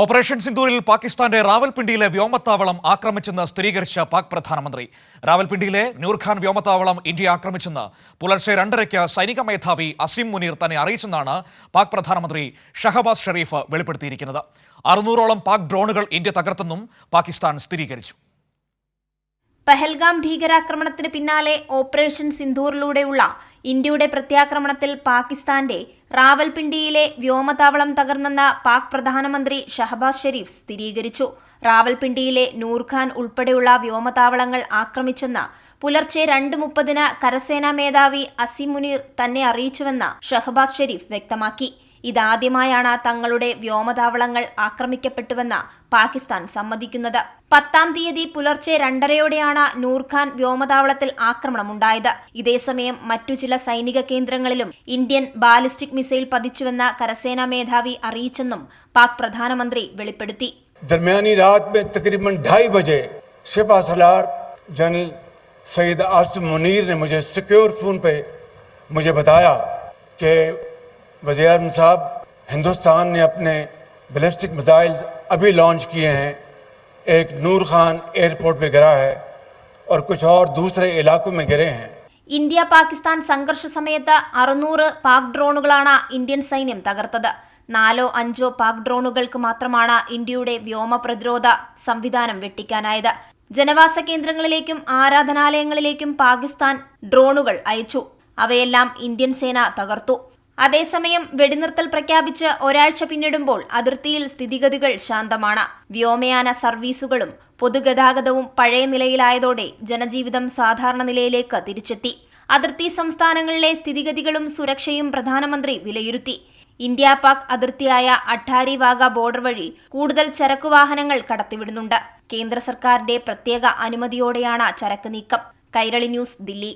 Operation സിന്ദൂരിൽ പാകിസ്ഥാന്റെ റാവൽപിണ്ടിയിലെ വ്യോമത്താവളം ആക്രമിച്ചെന്ന് സ്ഥിരീകരിച്ച പാക് പ്രധാനമന്ത്രി. റാവൽപിണ്ടിയിലെ നൂർഖാൻ വ്യോമത്താവളം ഇന്ത്യ ആക്രമിച്ചെന്ന് പുലർച്ചെ രണ്ടരയ്ക്ക് സൈനിക മേധാവി അസിം മുനീർ തന്നെ അറിയിച്ചെന്നാണ് പാക് പ്രധാനമന്ത്രി ഷഹബാസ് ഷെരീഫ് വെളിപ്പെടുത്തിയിരിക്കുന്നത്. അറുന്നൂറോളം പാക് ഡ്രോണുകൾ ഇന്ത്യ തകർത്തെന്നും പാകിസ്ഥാൻ സ്ഥിരീകരിച്ചു. പഹൽഗാം ഭീകരാക്രമണത്തിന് പിന്നാലെ ഓപ്പറേഷൻ സിന്ധൂറിലൂടെയുള്ള ഇന്ത്യയുടെ പ്രത്യാക്രമണത്തിൽ പാകിസ്ഥാന്റെ റാവൽപിണ്ടിയിലെ വ്യോമതാവളം തകർന്നെന്ന പാക് പ്രധാനമന്ത്രി ഷഹബാസ് ഷെരീഫ് സ്ഥിരീകരിച്ചു. റാവൽപിണ്ടിയിലെ നൂർഖാൻ ഉൾപ്പെടെയുള്ള വ്യോമതാവളങ്ങൾ ആക്രമിച്ചെന്ന പുലർച്ചെ രണ്ട് മുപ്പതിന് കരസേനാ മേധാവി അസിമുനീർ തന്നെ അറിയിച്ചുവെന്ന് ഷഹബാസ് ഷെരീഫ് വ്യക്തമാക്കി. ഇതാദ്യമായാണ് തങ്ങളുടെ വ്യോമതാവളങ്ങൾ ആക്രമിക്കപ്പെട്ടുവെന്ന് പാകിസ്ഥാൻ സമ്മതിക്കുന്നത് പത്താം തീയതി പുലർച്ചെ രണ്ടരയോടെയാണ് നൂർഖാൻ വ്യോമതാവളത്തിൽ ആക്രമണമുണ്ടായത് ഇതേസമയം മറ്റു ചില സൈനിക കേന്ദ്രങ്ങളിലും ഇന്ത്യൻ ബാലിസ്റ്റിക് മിസൈൽ പതിച്ചുവെന്ന് കരസേനാ മേധാവി അറിയിച്ചെന്നും പാക് പ്രധാനമന്ത്രി വെളിപ്പെടുത്തി दरमियानी रात में तकरीबन ढाई बजे सिपा सलार जनरल सईद आसिम मुनीर ने मुझे सिक्योर फ़ोन पे मुझे बताया कि वज़ी अजम साहब हिंदुस्तान ने अपने बैलिस्टिक मिसाइल अभी लॉन्च किए हैं एक नूर खान एयरपोर्ट पे गिरा है और कुछ और दूसरे इलाकों में गिरे हैं ഇന്ത്യ പാകിസ്ഥാൻ സംഘർഷ സമയത്ത് അറുന്നൂറ് പാക് ഡ്രോണുകളാണ് ഇന്ത്യൻ സൈന്യം തകർത്തത് നാലോ അഞ്ചോ പാക് ഡ്രോണുകൾക്ക് മാത്രമാണ് ഇന്ത്യയുടെ വ്യോമ പ്രതിരോധ സംവിധാനം വെട്ടിക്കാനായത് ജനവാസ കേന്ദ്രങ്ങളിലേക്കും ആരാധനാലയങ്ങളിലേക്കും പാകിസ്ഥാൻ ഡ്രോണുകൾ അയച്ചു അവയെല്ലാം ഇന്ത്യൻ സേന തകർത്തു അതേസമയം വെടിനിർത്തൽ പ്രഖ്യാപിച്ച് ഒരാഴ്ച പിന്നിടുമ്പോൾ അതിർത്തിയിൽ സ്ഥിതിഗതികൾ ശാന്തമാണ്. വ്യോമയാന സർവീസുകളും പൊതുഗതാഗതവും പഴയ നിലയിലായതോടെ ജനജീവിതം സാധാരണ നിലയിലേക്ക് തിരിച്ചെത്തി. അതിർത്തി സംസ്ഥാനങ്ങളിലെ സ്ഥിതിഗതികളും സുരക്ഷയും പ്രധാനമന്ത്രി വിലയിരുത്തി. ഇന്ത്യ പാക് അതിർത്തിയായ അട്ടാരി വാഗ ബോർഡർ വഴി കൂടുതൽ ചരക്കു വാഹനങ്ങൾ കടത്തിവിടുന്നുണ്ട്. കേന്ദ്ര സർക്കാരിന്റെ പ്രത്യേക അനുമതിയോടെയാണ് ചരക്ക് നീക്കം. കൈരളി ന്യൂസ് ദില്ലി.